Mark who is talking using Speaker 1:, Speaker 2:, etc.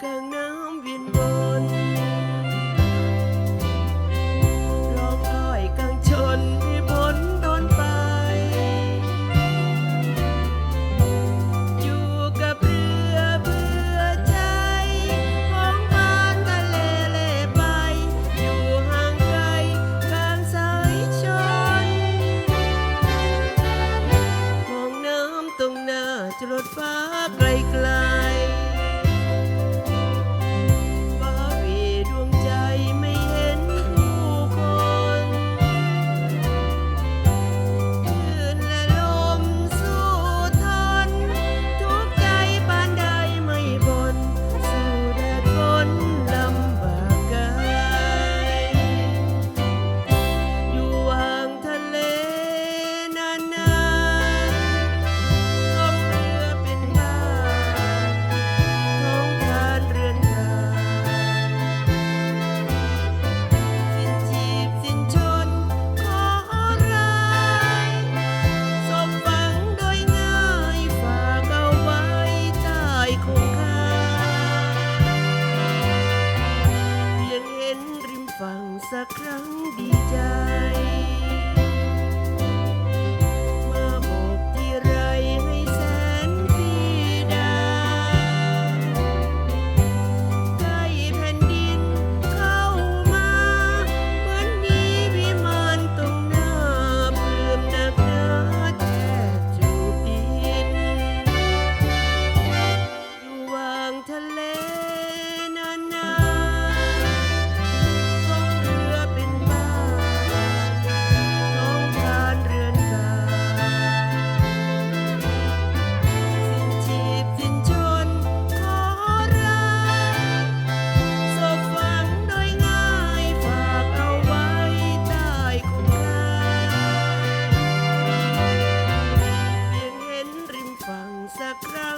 Speaker 1: càng nắng viên bồn สักครั้งดีใจ สักครา